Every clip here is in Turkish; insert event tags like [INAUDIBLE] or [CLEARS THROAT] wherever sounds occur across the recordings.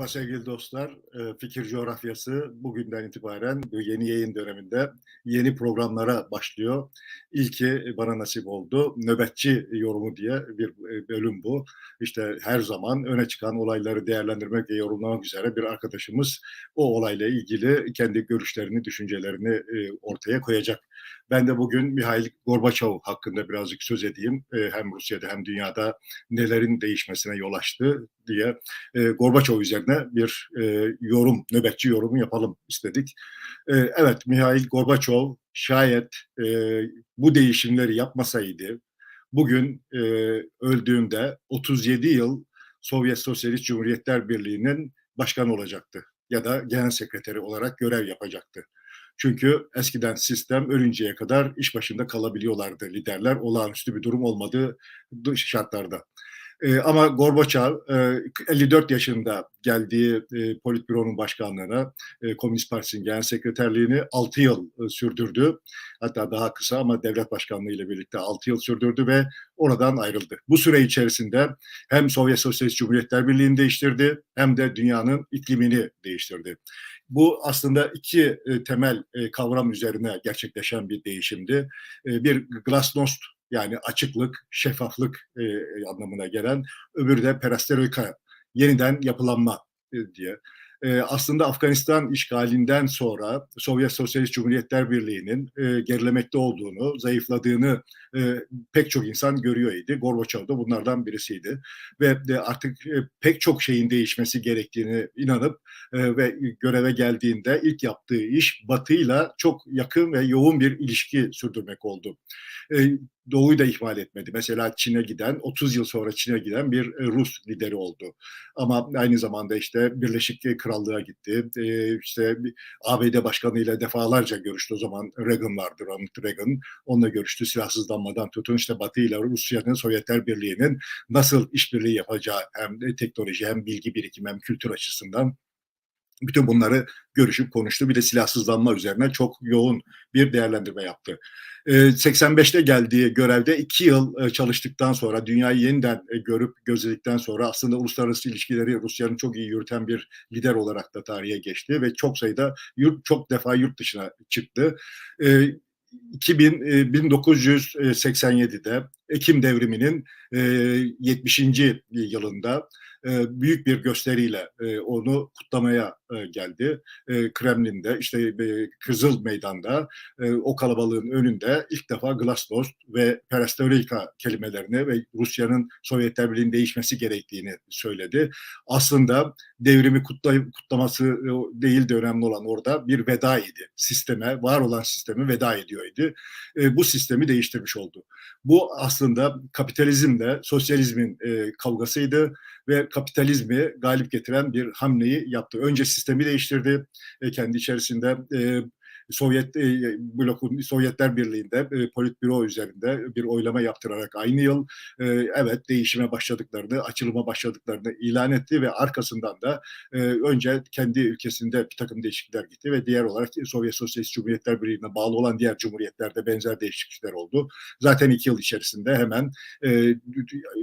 Merhaba sevgili dostlar. Ee, Fikir Coğrafyası bugünden itibaren yeni yayın döneminde yeni programlara başlıyor. İlki bana nasip oldu. Nöbetçi yorumu diye bir e, bölüm bu. İşte her zaman öne çıkan olayları değerlendirmek ve yorumlamak üzere bir arkadaşımız o olayla ilgili kendi görüşlerini, düşüncelerini e, ortaya koyacak. Ben de bugün Mihail Gorbaçov hakkında birazcık söz edeyim. E, hem Rusya'da hem dünyada nelerin değişmesine yol açtı diye e, Gorbaçov üzerine bir e, yorum, nöbetçi yorumu yapalım istedik. E, evet, Mihail Gorbaçov şayet e, bu değişimleri yapmasaydı, bugün e, öldüğünde 37 yıl Sovyet Sosyalist Cumhuriyetler Birliği'nin başkanı olacaktı ya da genel sekreteri olarak görev yapacaktı. Çünkü eskiden sistem ölünceye kadar iş başında kalabiliyorlardı liderler olağanüstü bir durum olmadığı şartlarda. E, ama Gorbaçov e, 54 yaşında geldiği e, Politbüro'nun başkanlığına, e, Komünist Partisi'nin genel sekreterliğini 6 yıl e, sürdürdü. Hatta daha kısa ama devlet başkanlığı ile birlikte 6 yıl sürdürdü ve oradan ayrıldı. Bu süre içerisinde hem Sovyet Sosyalist Cumhuriyetler Birliği'ni değiştirdi hem de dünyanın iklimini değiştirdi. Bu aslında iki e, temel e, kavram üzerine gerçekleşen bir değişimdi. E, bir glasnost yani açıklık, şeffaflık e, anlamına gelen, öbürü de perestroika, yeniden yapılanma e, diye. E, aslında Afganistan işgalinden sonra Sovyet Sosyalist Cumhuriyetler Birliği'nin e, gerilemekte olduğunu, zayıfladığını e, pek çok insan görüyor idi. Gorbaçov da bunlardan birisiydi. Ve de artık e, pek çok şeyin değişmesi gerektiğini inanıp e, ve göreve geldiğinde ilk yaptığı iş Batı'yla çok yakın ve yoğun bir ilişki sürdürmek oldu. E, Doğu'yu da ihmal etmedi. Mesela Çin'e giden, 30 yıl sonra Çin'e giden bir e, Rus lideri oldu. Ama aynı zamanda işte Birleşik Krallığa gitti. E, işte ABD başkanıyla defalarca görüştü. O zaman Reagan vardı, Ronald Reagan. Onunla görüştü. Silahsızlanmadan tutun işte Batı ile Rusya'nın, Sovyetler Birliği'nin nasıl işbirliği yapacağı hem teknoloji hem bilgi birikimi hem kültür açısından bütün bunları görüşüp konuştu. Bir de silahsızlanma üzerine çok yoğun bir değerlendirme yaptı. 85'te ee, geldiği görevde iki yıl e, çalıştıktan sonra dünyayı yeniden e, görüp gözledikten sonra aslında uluslararası ilişkileri Rusya'nın çok iyi yürüten bir lider olarak da tarihe geçti ve çok sayıda çok defa yurt dışına çıktı. 2000, 1987'de Ekim devriminin 70. E, yılında e, büyük bir gösteriyle e, onu kutlamaya e, geldi. E, Kremlin'de işte e, Kızıl Meydan'da e, o kalabalığın önünde ilk defa Glasnost ve Perestroika kelimelerini ve Rusya'nın Sovyetler Birliği'nin değişmesi gerektiğini söyledi. Aslında devrimi kutlayıp kutlaması e, değil de önemli olan orada bir veda idi. Sisteme, var olan sistemi veda ediyordu. E, bu sistemi değiştirmiş oldu. Bu aslında kapitalizmle sosyalizmin e, kavgasıydı ve kapitalizmi galip getiren bir hamleyi yaptı. Önce sistemi değiştirdi. E, kendi içerisinde e, Sovyet e, blokun Sovyetler Birliği'nde e, politbüro üzerinde bir oylama yaptırarak aynı yıl e, evet değişime başladıklarını, açılıma başladıklarını ilan etti ve arkasından da e, önce kendi ülkesinde bir takım değişiklikler gitti ve diğer olarak Sovyet Sosyalist Cumhuriyetler Birliği'ne bağlı olan diğer cumhuriyetlerde benzer değişiklikler oldu. Zaten iki yıl içerisinde hemen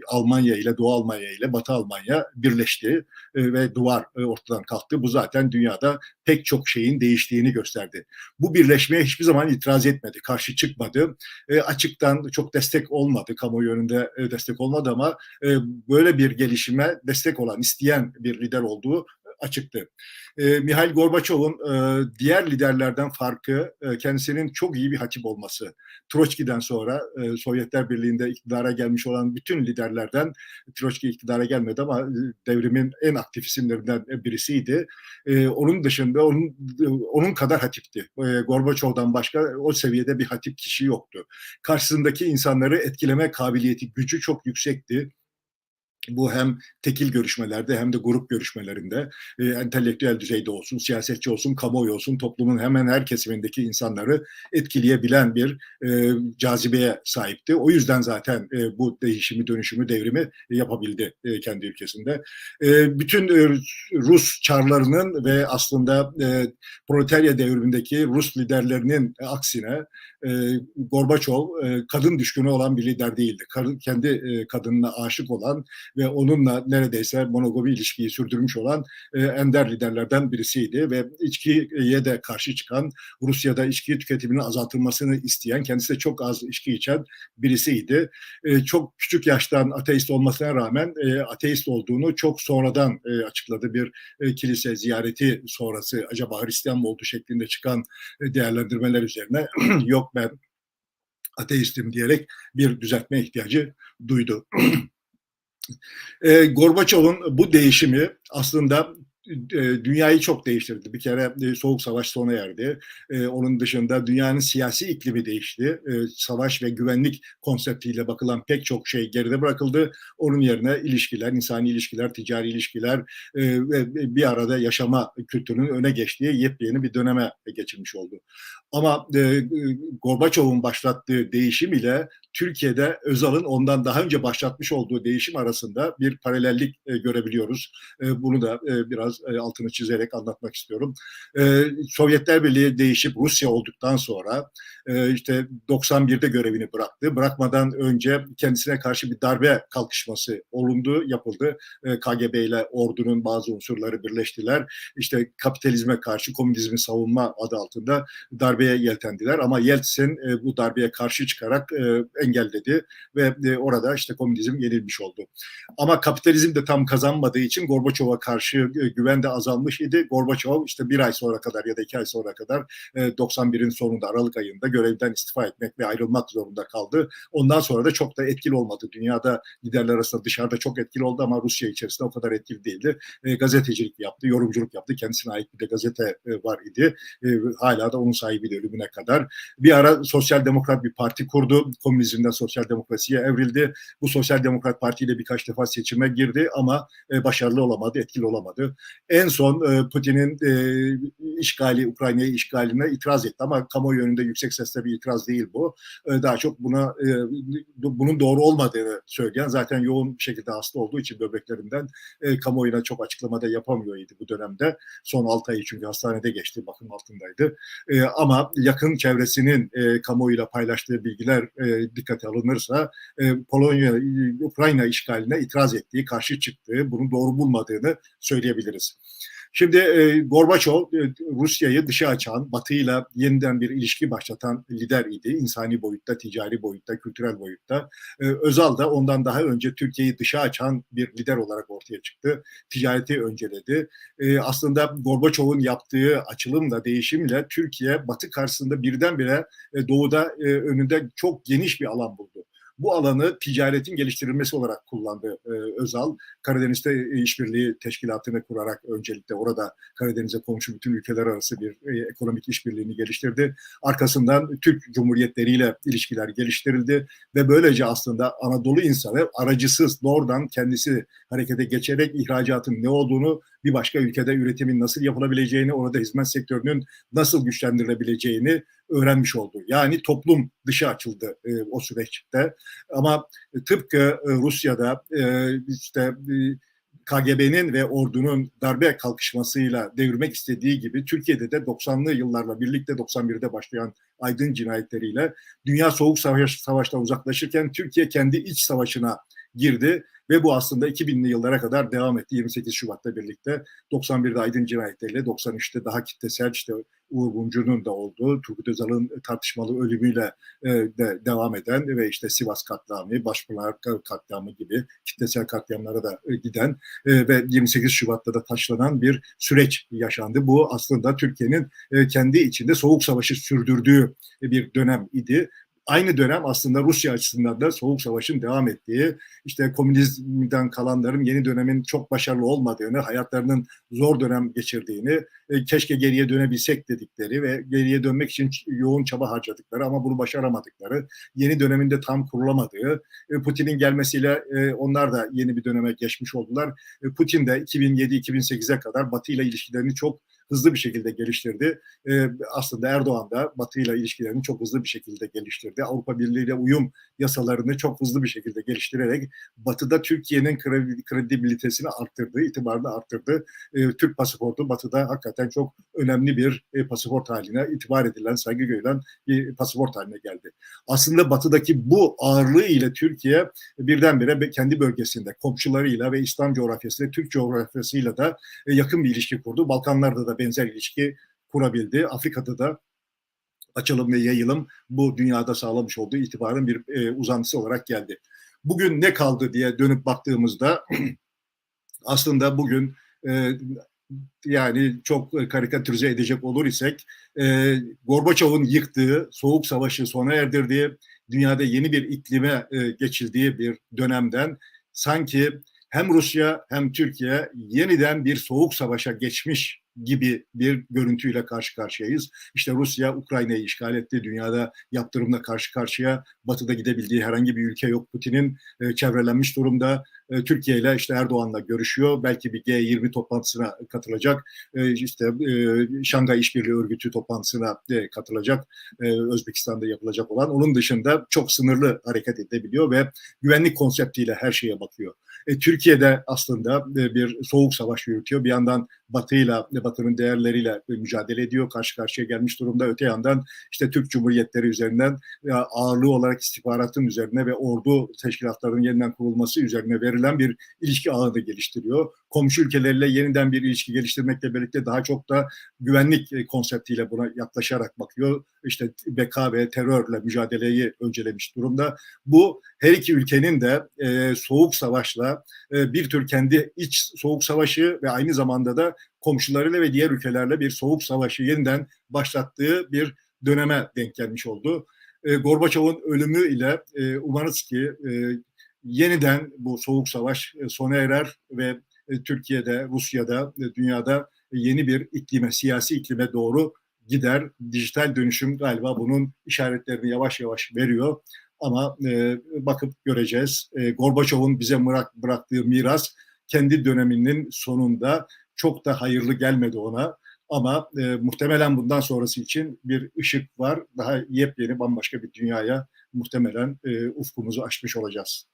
Almanya ile Doğu Almanya ile Batı Almanya birleşti ve duvar ortadan kalktı. Bu zaten dünyada pek çok şeyin değiştiğini gösterdi bu birleşmeye hiçbir zaman itiraz etmedi, karşı çıkmadı. E, açıktan çok destek olmadı, kamuoyu önünde e, destek olmadı ama e, böyle bir gelişime destek olan, isteyen bir lider olduğu açıktı. E, Mihail Gorbaçov'un e, diğer liderlerden farkı e, kendisinin çok iyi bir hatip olması. Troçki'den sonra e, Sovyetler Birliği'nde iktidara gelmiş olan bütün liderlerden Troçki iktidara gelmedi ama e, devrimin en aktif isimlerinden birisiydi. E, onun dışında onun onun kadar hatipti. E, Gorbaçov'dan başka o seviyede bir hatip kişi yoktu. Karşısındaki insanları etkileme kabiliyeti, gücü çok yüksekti bu hem tekil görüşmelerde hem de grup görüşmelerinde e, entelektüel düzeyde olsun, siyasetçi olsun, kamuoyu olsun, toplumun hemen her kesimindeki insanları etkileyebilen bir e, cazibeye sahipti. O yüzden zaten e, bu değişimi, dönüşümü, devrimi yapabildi e, kendi ülkesinde. E, bütün e, Rus çarlarının ve aslında e, proletarya devrimindeki Rus liderlerinin aksine e, Gorbaçov e, kadın düşkünü olan bir lider değildi. Kadın, kendi e, kadınına aşık olan ve onunla neredeyse monogomi ilişkiyi sürdürmüş olan e, ender liderlerden birisiydi ve içkiye de karşı çıkan, Rusya'da içki tüketiminin azaltılmasını isteyen, kendisi de çok az içki içen birisiydi. E, çok küçük yaştan ateist olmasına rağmen e, ateist olduğunu çok sonradan e, açıkladı. Bir e, kilise ziyareti sonrası acaba Hristiyan mı oldu şeklinde çıkan e, değerlendirmeler üzerine [CLEARS THROAT] yok ben ateistim diyerek bir düzeltme ihtiyacı duydu. [CLEARS THROAT] e, Gorbaçov'un bu değişimi aslında dünyayı çok değiştirdi. Bir kere Soğuk Savaş sona erdi. Onun dışında dünyanın siyasi iklimi değişti. Savaş ve güvenlik konseptiyle bakılan pek çok şey geride bırakıldı. Onun yerine ilişkiler, insani ilişkiler, ticari ilişkiler ve bir arada yaşama kültürünün öne geçtiği yepyeni bir döneme geçilmiş oldu. Ama Gorbaçov'un başlattığı değişim ile Türkiye'de Özal'ın ondan daha önce başlatmış olduğu değişim arasında bir paralellik görebiliyoruz. Bunu da biraz e, altını çizerek anlatmak istiyorum. E, Sovyetler Birliği değişip Rusya olduktan sonra e, işte 91'de görevini bıraktı. Bırakmadan önce kendisine karşı bir darbe kalkışması olundu, yapıldı. KGB ile ordunun bazı unsurları birleştiler. İşte kapitalizme karşı komünizmi savunma adı altında darbeye yeltendiler. Ama Yeltsin bu darbeye karşı çıkarak engelledi ve orada işte komünizm yenilmiş oldu. Ama kapitalizm de tam kazanmadığı için Gorbaçov'a karşı e, güven de azalmış idi. Gorbaçov işte bir ay sonra kadar ya da iki ay sonra kadar 91'in e, sonunda Aralık ayında görevden istifa etmek ve ayrılmak zorunda kaldı. Ondan sonra da çok da etkili olmadı. Dünyada liderler arasında dışarıda çok etkili oldu ama Rusya içerisinde o kadar etkili değildi. E, gazetecilik yaptı, yorumculuk yaptı. Kendisine ait bir de gazete e, var idi. hala da onun sahibi de ölümüne kadar. Bir ara sosyal demokrat bir parti kurdu. Komünizmden sosyal demokrasiye evrildi. Bu sosyal demokrat partiyle birkaç defa seçime girdi ama başarılı olamadı, etkili olamadı en son e, Putin'in e, işgali, Ukrayna'yı işgaline itiraz etti ama kamuoyu yönünde yüksek sesle bir itiraz değil bu. E, daha çok buna bunun doğru olmadığını söyleyen zaten yoğun bir şekilde hasta olduğu için böbreklerinden kamuoyuna çok açıklamada yapamıyordu bu dönemde. Son 6 ayı çünkü hastanede geçti, bakım altındaydı. Ama yakın çevresinin kamuoyuyla paylaştığı bilgiler dikkate alınırsa Polonya, Ukrayna işgaline itiraz ettiği, karşı çıktığı, bunu doğru bulmadığını söyleyebiliriz. Şimdi e, Gorbaçov e, Rusya'yı dışa açan, Batı'yla yeniden bir ilişki başlatan lider idi. İnsani boyutta, ticari boyutta, kültürel boyutta. E, Özal da ondan daha önce Türkiye'yi dışa açan bir lider olarak ortaya çıktı. Ticareti önceledi. E, aslında Gorbaçov'un yaptığı açılımla, değişimle Türkiye Batı karşısında birdenbire e, doğuda e, önünde çok geniş bir alan buldu bu alanı ticaretin geliştirilmesi olarak kullandı e, Özal. Karadeniz'de işbirliği teşkilatını kurarak öncelikle orada Karadeniz'e komşu bütün ülkeler arası bir e, ekonomik işbirliğini geliştirdi. Arkasından Türk Cumhuriyetleriyle ile ilişkiler geliştirildi ve böylece aslında Anadolu insanı aracısız doğrudan kendisi harekete geçerek ihracatın ne olduğunu bir başka ülkede üretimin nasıl yapılabileceğini, orada hizmet sektörünün nasıl güçlendirilebileceğini öğrenmiş oldu. Yani toplum dışı açıldı e, o süreçte. Ama tıpkı e, Rusya'da e, işte e, KGB'nin ve ordunun darbe kalkışmasıyla devirmek istediği gibi Türkiye'de de 90'lı yıllarla birlikte 91'de başlayan aydın cinayetleriyle Dünya Soğuk Savaş Savaş'tan uzaklaşırken Türkiye kendi iç savaşına girdi ve bu aslında 2000'li yıllara kadar devam etti 28 Şubat'ta birlikte. 91'de Aydın cinayetleriyle 93'te daha kitlesel işte Uğur Buncu'nun da olduğu, Turgut Özal'ın tartışmalı ölümüyle e, de devam eden ve işte Sivas katliamı, Başpınar katliamı gibi kitlesel katliamlara da e, giden e, ve 28 Şubat'ta da taşlanan bir süreç yaşandı. Bu aslında Türkiye'nin e, kendi içinde soğuk savaşı sürdürdüğü bir dönem idi aynı dönem aslında Rusya açısından da Soğuk Savaş'ın devam ettiği, işte komünizmden kalanların yeni dönemin çok başarılı olmadığını, hayatlarının zor dönem geçirdiğini, e, keşke geriye dönebilsek dedikleri ve geriye dönmek için yoğun çaba harcadıkları ama bunu başaramadıkları, yeni döneminde tam kurulamadığı, e, Putin'in gelmesiyle e, onlar da yeni bir döneme geçmiş oldular. Putin de 2007-2008'e kadar Batı ile ilişkilerini çok hızlı bir şekilde geliştirdi. E, aslında Erdoğan da Batı ile ilişkilerini çok hızlı bir şekilde geliştirdi. Avrupa Birliği ile uyum yasalarını çok hızlı bir şekilde geliştirerek Batı'da Türkiye'nin kredibilitesini arttırdı, itibarını arttırdı. E, Türk pasaportu Batı'da hakikaten çok önemli bir e, pasaport haline, itibar edilen, saygı görülen bir pasaport haline geldi. Aslında Batı'daki bu ağırlığı ile Türkiye birdenbire kendi bölgesinde komşularıyla ve İslam coğrafyasıyla, Türk coğrafyasıyla da e, yakın bir ilişki kurdu. Balkanlarda da benzer ilişki kurabildi. Afrika'da da açılım ve yayılım bu dünyada sağlamış olduğu itibarın bir e, uzantısı olarak geldi. Bugün ne kaldı diye dönüp baktığımızda [CLEARS THROAT] aslında bugün e, yani çok karikatürize edecek olur isek e, Gorbaçov'un yıktığı, soğuk savaşı sona erdirdiği, dünyada yeni bir iklime e, geçildiği bir dönemden sanki hem Rusya hem Türkiye yeniden bir soğuk savaşa geçmiş gibi bir görüntüyle karşı karşıyayız. İşte Rusya Ukrayna'yı işgal etti. Dünyada yaptırımla karşı karşıya. Batı'da gidebildiği herhangi bir ülke yok. Putin'in e, çevrelenmiş durumda. E, Türkiye ile işte Erdoğan'la görüşüyor. Belki bir G20 toplantısına katılacak. E, işte e, Şangay İşbirliği Örgütü toplantısına e, katılacak. E, Özbekistan'da yapılacak olan. Onun dışında çok sınırlı hareket edebiliyor ve güvenlik konseptiyle her şeye bakıyor. E, Türkiye'de aslında e, bir soğuk savaş yürütüyor. Bir yandan Batı'yla, Batı'nın değerleriyle mücadele ediyor. Karşı karşıya gelmiş durumda. Öte yandan işte Türk Cumhuriyetleri üzerinden ağırlığı olarak istihbaratın üzerine ve ordu teşkilatlarının yeniden kurulması üzerine verilen bir ilişki ağını geliştiriyor. Komşu ülkelerle yeniden bir ilişki geliştirmekle birlikte daha çok da güvenlik e, konseptiyle buna yaklaşarak bakıyor. İşte beka ve terörle mücadeleyi öncelemiş durumda. Bu her iki ülkenin de e, soğuk savaşla e, bir tür kendi iç soğuk savaşı ve aynı zamanda da komşularıyla ve diğer ülkelerle bir soğuk savaşı yeniden başlattığı bir döneme denk gelmiş oldu. E, Gorbaçov'un ölümü ile e, umarız ki e, yeniden bu soğuk savaş e, sona erer ve e, Türkiye'de, Rusya'da, e, dünyada yeni bir iklime, siyasi iklime doğru gider. Dijital dönüşüm galiba bunun işaretlerini yavaş yavaş veriyor. Ama e, bakıp göreceğiz. E, Gorbaçov'un bize bırak, bıraktığı miras kendi döneminin sonunda çok da hayırlı gelmedi ona. Ama e, muhtemelen bundan sonrası için bir ışık var. Daha yepyeni bambaşka bir dünyaya muhtemelen e, ufkumuzu açmış olacağız.